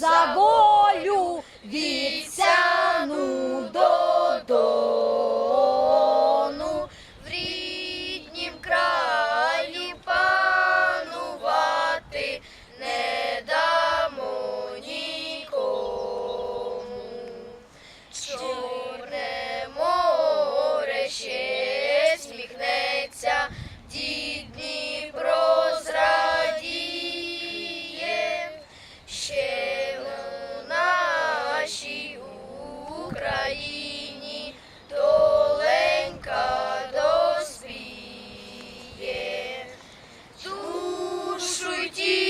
Zagô! Запрошують